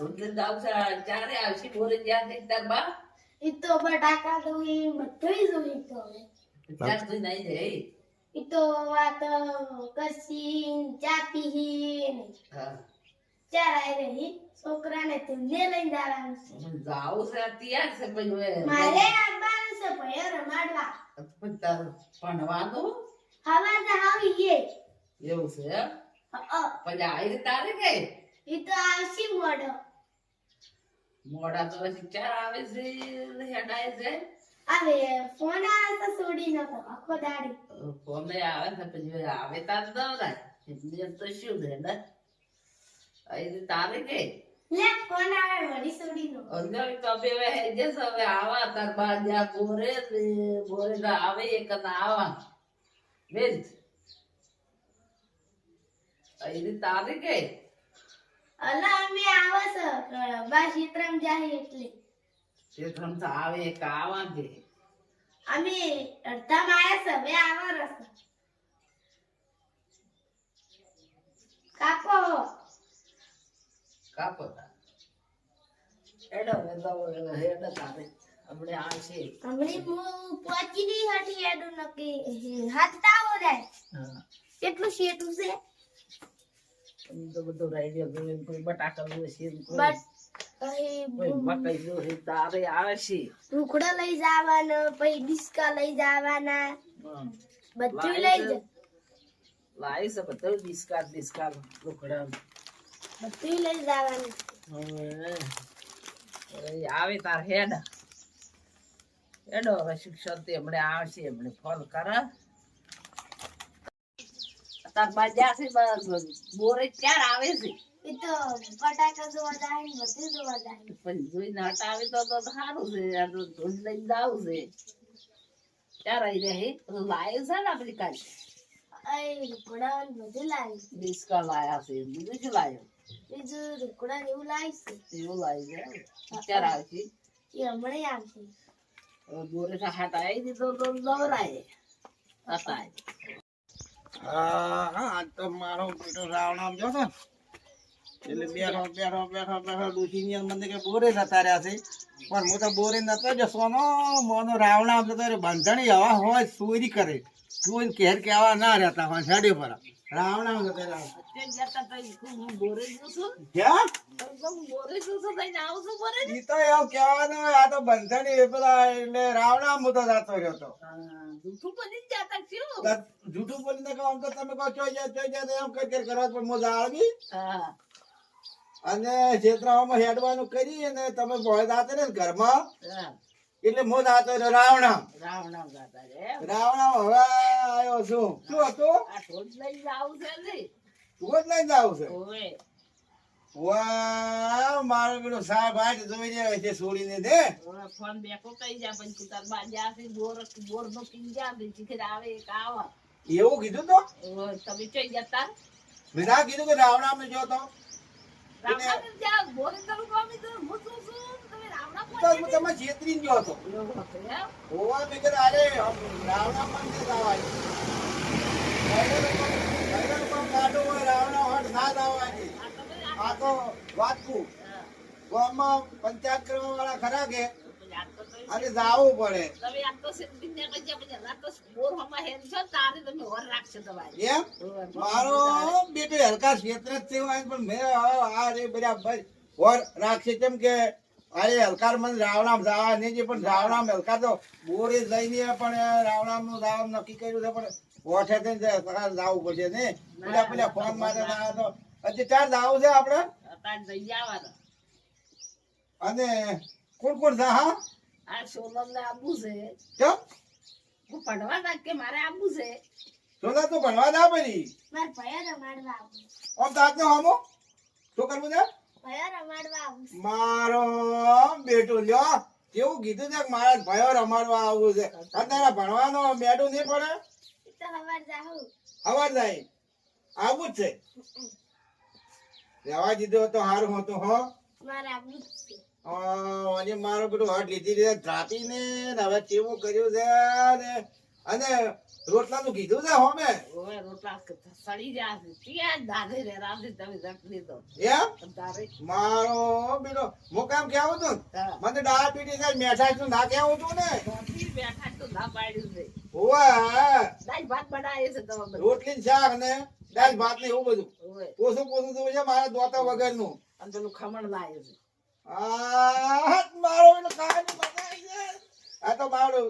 સુંદર આવશે ચારે આવશે બોરે જ્યાં થઈ તાર બા ઈ તો બટાકા દોહી બધુંય દોહી તો હવે ત્યાં સુધી નહીં જાય ઈ તો વાત કસી ચા પીહી ને હા. ચાર આઈ રહી છોકરાને તેમને લઈને જવાનું છે. જાવું છે તૈયાર છે પણ હવે મારે આવવાનું છે ભયો રમાડવા. પણ તારું ભણવાનું હવા આવી એ એવું છે? પછી આવી તારે કે ઈ તો આવશે મોડો. મોડા તો ચાર આવે છે હેડાય છે. આવે ફોન આવે તો છોડી નતો આખો દાડી. ફોને આવે છે પછી આવે તાર એટલે તો શું છે ને આવી તારે કે? લે ફોન આવે વળી છોડી નો અંજલિ તો બે હવે હેજે હવે આવા તાર બા જ્યાં બોરે બોરે આવે એક ને આવા. બેન. અહીં તારે કે? અલા અમે આવે છે. બા ક્ષેત્રમ જાહે એટલે. શેઠમ તો આવે કા આવા દે અમે અડધા માયા છે હવે આવા રસ. કાપો કાપો એડો હવે તો હેડ તારે. હમણે છે. હમણી હું પહોંચી નહીં હટી એડો નકી. હાથ તાવો જાય કેટલું શેટું છે? તો બધું રહી ગયો કોઈ બટાકા જોશે ને કોઈ બટ કોઈ મકાઈ તારે આવે છે. રૂખડા લઈ જવાના પછી ડિસ્કા લઈ જવાના. બધું લઈ છે. લાય છે બધું? બધું લઈ જવાનું. આવે તાર હેડ. હેડો હવે શિક્ષણ તે હમણે આવશે એમને ફોન કર. તાર બાજા છે બસ બોરે ચાર આવે છે? એ તો બટાકા જોવા જાય બધું જોવા પણ જોઈને હટાવે તો તો સારું છે આ તો ધૂળ લઈને જાવું છે. ચાર આવી રહે તો છે ને આપણી કાલે અય બધું લાવી ડિસ્કા લાયા છે બીજું શું લાયો. બીજું રૂખડા ને એવું લાવી છે. એવું લાવી છે આવશે એ હમણાં આવશે બોરે હાથ આવી દીધો તો દવરાય હતા હા તો મારો બેટો રાવણામ જો છે. એટલે બેઠો બેઠો બેઠો બેઠો ડુસીની મને કે બોરે જતા રહ્યા છે. પણ હું તો બોરે નતો જો સોનો રાવણ રાવણામ જતો બંધણી હવા હોય ચોરી કરે. તું ઘેર કહેવા ના રહેતા હોય સાડી પર રાવણામ જતા રહ્યા અત્યારે જતા તો હું બોરે જ છું. ક્યાં હું બોરે જ છું થઈને આવું છું બોરે ઈ તો એવું કહેવાનું આ તો બંધણી પેલા એટલે રાવણામ હું તો રહ્યો તો. જૂઠું જ જૂઠું કહો તો તમે કહો જાય એમ કઈ કઈ કરવા પણ હું જાળવી હા. અને ક્ષેત્રમાં હેડવાનું કરી અને તમે ભોય દાતે ને ઘરમાં હા. એટલે હું દાતો રાવણા રાવણા રે રાવણા હવે આવ્યો છું. શું હતું? આ ઢોલ છે ને. જ જાવ છે? ઓવે. વાહ મારો પેલો સાહેબ આઠ જોઈ જાય છે છોડીને દે ફોન બેકો કઈ જા પણ તું તાર બાજા છે બોર બોર નો પીન જા દે ચીખર આવે એક આવા. એવું કીધું તો? તમે ચઈ જતા મેં ના કીધું કે રાવણા માં જો તો? રાવણા ને બોર કરું કામી તો હું શું છું? તમે રાવણા તો તમે છેતરી ગયો હતો. હોવા અરે રાવણા આ તો વાતકું ગામમાં પંચાયત કરવા વાળા ખરા કે? પછી આ તો તમે આજે જાવું પડે મારો બેટો હલકા ક્ષેત્ર જ છે પણ મેં આ રે બધા ભાઈ ઓર રાખશે. કેમ કે અરે હલકાર મને રાવણામ જવા નહીં જે પણ રાવણામ હલકાર તો બોરે જ લઈને પણ રાવણામનું રાવણ નક્કી કર્યું છે પણ ઓઠે થઈને જવું પડશે ને? પેલા પેલા ફોન માટે ના તો હજી ચાર જાવું છે આપણે અને કોણ કોણ જા હા? આ સોનમ ને આબુ છે. કેમ હું ભણવા તા કે મારે આબુ છે? સોના તું ભણવા જા પેલી. મારે ભયો રમાડવા આવું. આમ તાત નો હમો? શું કરવું છે? મારો બેટો લ્યો. કેવું કીધું છે મારા ભયો રમાડવા આવવું છે? તારા ભણવાનો બેડું નહીં પડે હવાર જાય. આવું જ છે. રહેવા દીધો તો સારું હતું હો. અને મારો બધું હટ લીધી રીતે ધ્રાપી ને હવે કેવું કર્યું છે ને? અને રોટલાનું કીધું છે હોમે? રોટલા સડી જાય ત્યાં રે? તમે એમ? મારો બેટો હું કામ કેવું તું. મને ડાયાબિટીસ થાય મેઠા તું ના કેવું તું ને? રોટલી બેઠા તો ના પાડ્યું છે. ભાત બનાવે છે તમે રોટલી ને શાક ને દાળ ભાત ને એવું બધું. પોસું પોસું તો છે મારા દોતા વગરનું. અને પેલું ખમણ લાવ્યું છે. આ મારો એનો આ તો મારો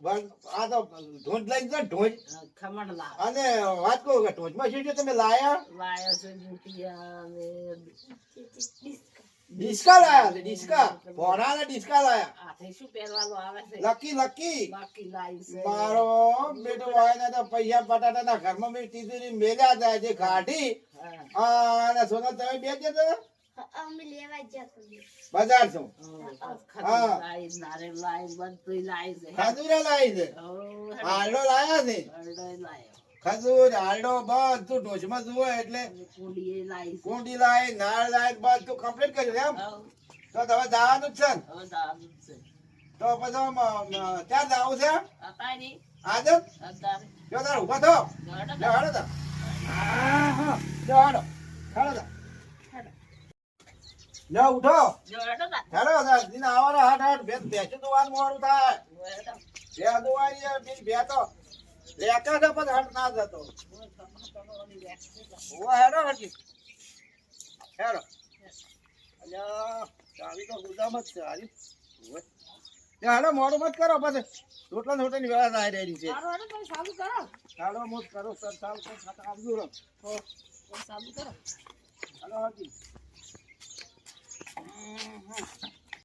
આ તો ઢોંઢ લઈને જાય ઢોંઢ ખમણ લાવ. અને વાત કહું કે ઢોંઢમાં શું છે? તમે લાયા? લાવ્યો છે બુટિયા ને ડિસ્કા. લાયા છે ડિસ્કા? ભોળાના ડિસ્કા લાયા. હાથે શું પહેરવાનું આવે છે? Lucky lucky. બાકી લાવી છે. મારો બેટો વાયના તો પૈસા બટાટાના ઘરમાં મેં તિજોરી મેલ્યા હતા જે કાઢી સોના અને તમે બે જતો બજાર છું? ખજૂરા લાવી લાયા ખજૂર બધું જુઓ એટલે કુંડી નાળ બધું કમ્પ્લીટ કર્યું એમ? તો જ છે તો પછી ત્યાં આમ, છે આજે? જો તાર ઊભા થો. ગોડો તા હા હા. લે હાલો હાલો તા લે ઉઠો તા હેલો દિન આવવાના હાટ હાટ. બે બેસું દુવાનું મોડું થાય. બે દુવાઈ યાર બી બે તો લેકા તો પછી હાટ ના જતો. ઓ હેડો હજી. હેડો. અલ્યા ચાવી તો ગુદામ જ છે હારી. હાલો મોડું મત કરો પછી. રોટલા રોટલા ની વ્યવસ્થા આવી રહી છે. ચાલુ કરો. હાલો મત કરો સર ચાલુ આવજો ચાલુ કરો. હાલો હજી. હમ, હમ.